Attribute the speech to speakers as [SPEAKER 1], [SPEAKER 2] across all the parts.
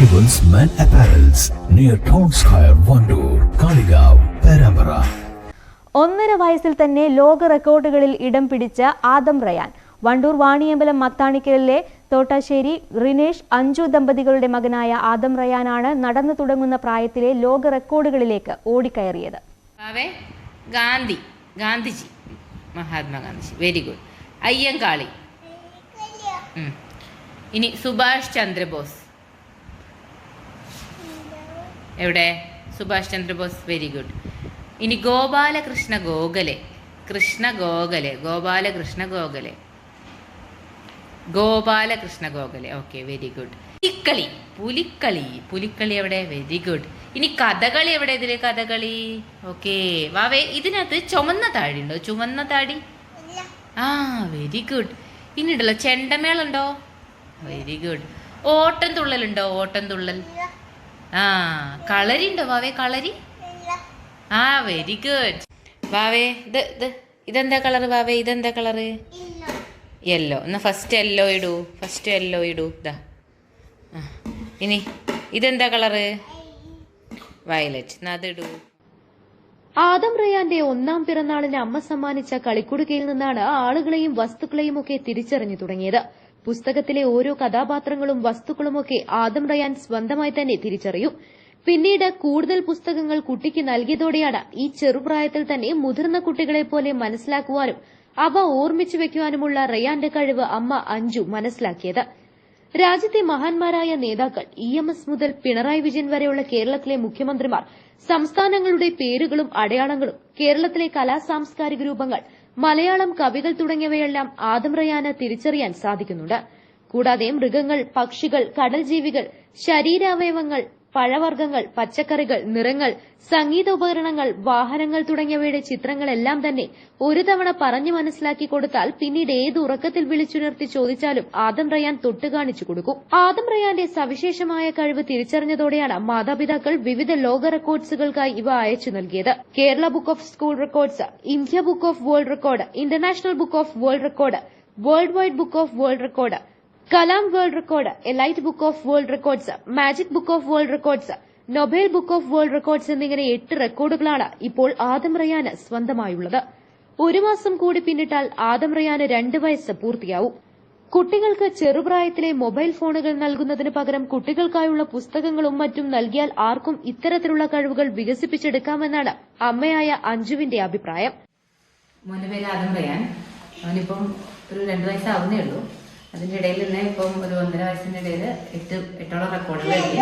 [SPEAKER 1] Arrivals Men Apparels near Town Square, Vandoor, Kaligav, Perambara.
[SPEAKER 2] ഒന്നര വയസ്സിൽ തന്നെ ലോക റെക്കോർഡുകളിൽ ഇടം പിടിച്ച ആദം റയാൻ വണ്ടൂർ വാണിയമ്പലം മത്താണിക്കലിലെ തോട്ടാശ്ശേരി റിനേഷ് അഞ്ജു ദമ്പതികളുടെ മകനായ ആദം റയാനാണ് നടന്നു തുടങ്ങുന്ന പ്രായത്തിലെ ലോക റെക്കോർഡുകളിലേക്ക് ഓടിക്കയറിയത്.
[SPEAKER 3] Gandhi Gandhiji Mahatmagandhiji very good Ayyankali. ഇനി സുഭാഷ് ചന്ദ്രബോസ്. എവിടെ? സുഭാഷ് ചന്ദ്രബോസ് വെരി ഗുഡ് ഇനി Gopalakrishna Gokhale. Krishna Gokhale Gopalakrishna Gokhale. Gopalakrishna Gokhale okay very good Pulikkali Pulikkali Pulikkali എവിടെ? വെരി ഗുഡ് ഇനി കഥകളി എവിടെ ഇതിലെ? കഥകളി ഓക്കെ വാവേ ഇതിനകത്ത് ചുമന്ന താടി ഉണ്ടോ ചുമന്ന താടി? ആ വെരി ഗുഡ് ഇനി ഉണ്ടല്ലോ ചെണ്ടമേളുണ്ടോ? വെരി ഗുഡ് ഓട്ടം തുള്ളലുണ്ടോ? ഓട്ടം തുള്ളൽ? ആ കളരി ഉണ്ടോ വാവേ കളരി? ആ വെരി ഗുഡ് വാവേ ഇത് ഇത് ഇതെന്താ കളറ് വാവേ ഇതെന്താ കളറ്? യെല്ലോ. എന്നാ ഫസ്റ്റ് യെല്ലോ ഇടൂ ഫസ്റ്റ് യെല്ലോ ഇടൂ ഇതാ ഇനി ഇതെന്താ കളറ്? വയലറ്റ്. എന്നാ അതിടൂ
[SPEAKER 2] ആദം റയാന്റെ ഒന്നാം പിറന്നാളിന് അമ്മ സമ്മാനിച്ച കളിക്കുടുക്കയിൽ നിന്നാണ് ആളുകളെയും വസ്തുക്കളെയും ഒക്കെ തിരിച്ചറിഞ്ഞു തുടങ്ങിയത്. പുസ്തകത്തിലെ ഓരോ കഥാപാത്രങ്ങളും വസ്തുക്കളുമൊക്കെ ആദം റയാൻ സ്വന്തമായി തന്നെ തിരിച്ചറിയും. പിന്നീട് കൂടുതൽ പുസ്തകങ്ങൾ കുട്ടിക്ക് നൽകിയതോടെയാണ് ഈ ചെറുപ്രായത്തിൽ തന്നെ മുതിർന്ന കുട്ടികളെ പോലെ മനസ്സിലാക്കുവാനും അവ ഓർമ്മിച്ചു വെക്കുവാനുമുള്ള റയാന്റെ കഴിവ് അമ്മ അഞ്ജു മനസ്സിലാക്കിയത്. രാജ്യത്തെ മഹാന്മാരായ നേതാക്കൾ ഇ എം എസ് മുതൽ പിണറായി വിജയൻ വരെയുള്ള കേരളത്തിലെ മുഖ്യമന്ത്രിമാർ സംസ്ഥാനങ്ങളുടെ പേരുകളും അടയാളങ്ങളും കേരളത്തിലെ കലാ സാംസ്കാരിക രൂപങ്ങൾ മലയാളം കവികൾ തുടങ്ങിയവയെല്ലാം ആദം റയാന് തിരിച്ചറിയാൻ സാധിക്കുന്നുണ്ട്. കൂടാതെ മൃഗങ്ങൾ പക്ഷികൾ കടൽ ജീവികൾ ശരീരാവയവങ്ങൾ പഴവർഗങ്ങൾ പച്ചക്കറികൾ നിറങ്ങൾ സംഗീതോപകരണങ്ങൾ വാഹനങ്ങൾ തുടങ്ങിയവയുടെ ചിത്രങ്ങളെല്ലാം തന്നെ ഒരു തവണ പറഞ്ഞു മനസ്സിലാക്കി കൊടുത്താൽ പിന്നീട് ഏത് ഉറക്കത്തിൽ വിളിച്ചുണർത്തി ചോദിച്ചാലും ആദം റയാൻ തൊട്ടുകാണിച്ചു കൊടുക്കും. ആദം റയാന്റെ സവിശേഷമായ കഴിവ് തിരിച്ചറിഞ്ഞതോടെയാണ് മാതാപിതാക്കൾ വിവിധ ലോക റെക്കോർഡ്സുകൾക്കായി ഇവ അയച്ചു നൽകിയത്. Kerala book of school records India book of world record international book of world record world wide book of world record Kalam world record elite book of world records magic book of world records Nobel book of world records എന്നിങ്ങനെ എട്ട് റെക്കോർഡുകളാണ് ഇപ്പോൾ ആദം റയാന് സ്വന്തമായുള്ളത്. ഒരു മാസം കൂടി പിന്നിട്ടാൽ ആദം റയാന് രണ്ട് വയസ്സ് പൂർത്തിയാവും. കുട്ടികൾക്ക് ചെറുപ്രായത്തിലെ mobile ഫോണുകൾ നൽകുന്നതിന് പകരം കുട്ടികൾക്കായുള്ള പുസ്തകങ്ങളും മറ്റും നൽകിയാൽ ആർക്കും ഇത്തരത്തിലുള്ള കഴിവുകൾ വികസിപ്പിച്ചെടുക്കാമെന്നാണ് അമ്മയായ അഞ്ജുവിന്റെ അഭിപ്രായം.
[SPEAKER 3] മോന്റെ പേര് ആദം റയാൻ. അവനിപ്പം ഒരു രണ്ട് വയസ്സാവുന്നേ ഉള്ളൂ. അതിന്റെ ഇടയിൽ തന്നെ ഇപ്പം ഒരു ഒന്നര വയസ്സിന്റെ ഇടയിൽ എട്ട് എട്ടോളം റെക്കോർഡുകൾ എഴുതി.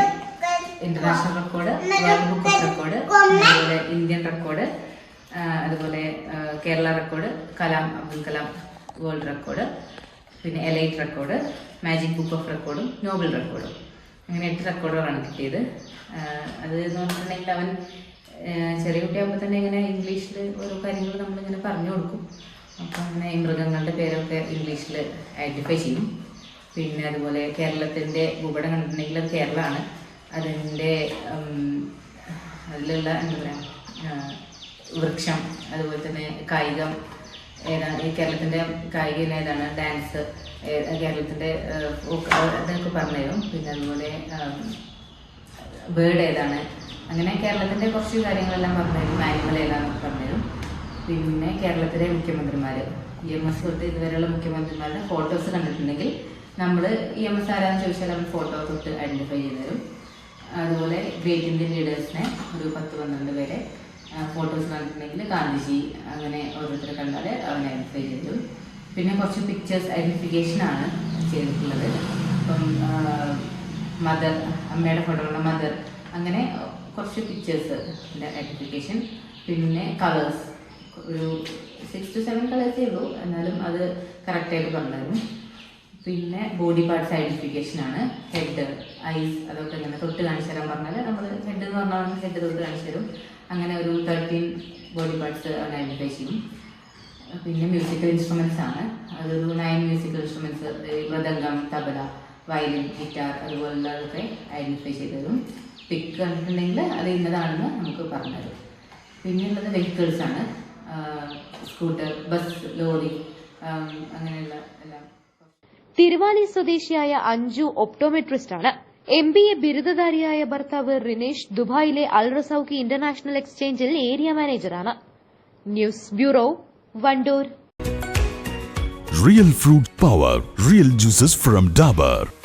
[SPEAKER 3] International record world book of record അതുപോലെ ഇന്ത്യൻ റെക്കോർഡ് അതുപോലെ Kerala record Kalam Abdul Kalam world record പിന്നെ elite record magic book of റെക്കോർഡും നോബൽ റെക്കോർഡും അങ്ങനെ എട്ട് റെക്കോർഡുകളാണ് കിട്ടിയത്. അത് എന്ന് പറഞ്ഞിട്ടുണ്ടെങ്കിൽ അവൻ ചെറിയ കുട്ടിയാകുമ്പോൾ തന്നെ ഇങ്ങനെ ഇംഗ്ലീഷിൽ ഓരോ കാര്യങ്ങൾ നമ്മളിങ്ങനെ പറഞ്ഞു കൊടുക്കും. അപ്പം അങ്ങനെ ഈ മൃഗങ്ങളുടെ പേരൊക്കെ ഇംഗ്ലീഷിൽ ഐഡന്റിഫൈ ചെയ്യും. പിന്നെ അതുപോലെ കേരളത്തിന്റെ ഭൂപടം കണ്ടിട്ടുണ്ടെങ്കിൽ അത് കേരളമാണ്. അതിന്റെ അതിലുള്ള എന്താ പറയുക വൃക്ഷം അതുപോലെ തന്നെ കായികം ഏതാണ് ഈ കേരളത്തിന്റെ കായിക ഇനം ഏതാണ്? ഡാൻസ് കേരളത്തിന്റെ അതൊക്കെ പറഞ്ഞു തരും. പിന്നെ അതുപോലെ ബേർഡ് ഏതാണ്? അങ്ങനെ കേരളത്തിന്റെ കുറച്ച് കാര്യങ്ങളെല്ലാം പറഞ്ഞു തരും. ആനിമൽ പറഞ്ഞു തരും. പിന്നെ കേരളത്തിലെ മുഖ്യമന്ത്രിമാർ ഇ എം എസ് തൊട്ട് ഇതുവരെയുള്ള മുഖ്യമന്ത്രിമാരുടെ ഫോട്ടോസ് കണ്ടിട്ടുണ്ടെങ്കിൽ നമ്മൾ ഇ എം എസ് ആരാന്ന് ചോദിച്ചാൽ നമ്മൾ ഫോട്ടോ തൊട്ട് ഐഡന്റിഫൈ ചെയ്ത് തരും. അതുപോലെ ഗ്രേറ്റ് ഇന്ത്യൻ ലീഡേഴ്സിനെ ഒരു പത്ത് പന്ത്രണ്ട് പേരെ ഫോട്ടോസ് കണ്ടിട്ടുണ്ടെങ്കിൽ ഗാന്ധിജി അങ്ങനെ ഓരോരുത്തരെ കണ്ടാൽ അവനെ ഐഡന്റിഫൈ ചെയ്ത് പിന്നെ കുറച്ച് പിക്ചേഴ്സ് ഐഡന്റിഫിക്കേഷൻ ആണ് ചെയ്തിട്ടുള്ളത്. ഇപ്പം മദർ അമ്മയുടെ ഫോട്ടോയുള്ള മദർ അങ്ങനെ കുറച്ച് പിക്ചേഴ്സ് ഐഡന്റിഫിക്കേഷൻ പിന്നെ കളേഴ്സ് ഒരു സിക്സ് ടു സെവൻ കളേഴ്സേ ഉള്ളൂ. എന്നാലും അത് കറക്റ്റായിട്ട് പറഞ്ഞുതരും. പിന്നെ ബോഡി പാർട്സ് ഐഡന്റിഫിക്കേഷൻ ആണ്. ഹെഡ് ഐസ് അതൊക്കെ ഇങ്ങനെ തൊട്ട് കാണിച്ചു തരാൻ പറഞ്ഞാൽ നമ്മൾ ഹെഡ് എന്ന് പറഞ്ഞാൽ ഹെഡ് തൊട്ട് കാണിച്ചു തരും. അങ്ങനെ ഒരു തേർട്ടീൻ ബോഡി പാർട്സ് അവൻ ഐഡന്റിഫൈ ചെയ്യും. പിന്നെ മ്യൂസിക്കൽ ഇൻസ്ട്രുമെന്റ്സ് ആണ്. അതൊരു nine musical instruments mridangam tabla violin guitar അതുപോലുള്ളതൊക്കെ identify ചെയ്ത് തരും. പിക്ക് കണ്ടിട്ടുണ്ടെങ്കിൽ അത് ഇന്നതാണെന്ന് നമുക്ക് പറഞ്ഞുതരും. പിന്നെയുള്ളത് വെഹിക്കിൾസ് ആണ്. സ്കൂട്ടർ ബസ് ലോറി അങ്ങനെയുള്ള എല്ലാം.
[SPEAKER 2] തിരുവാലി സ്വദേശിയായ അഞ്ജു ഒപ്റ്റോമെട്രിസ്റ്റ് ആണ് എം ബി എ ബിരുദധാരിയായ ഭർത്താവ് റിനേഷ് ദുബായിലെ അൽ റസൌക്കി ഇന്റർനാഷണൽ എക്സ്ചേഞ്ചിൽ ഏരിയ മാനേജറാണ്. News bureau Wandoor.
[SPEAKER 1] Real fruit power real juices from Dabur.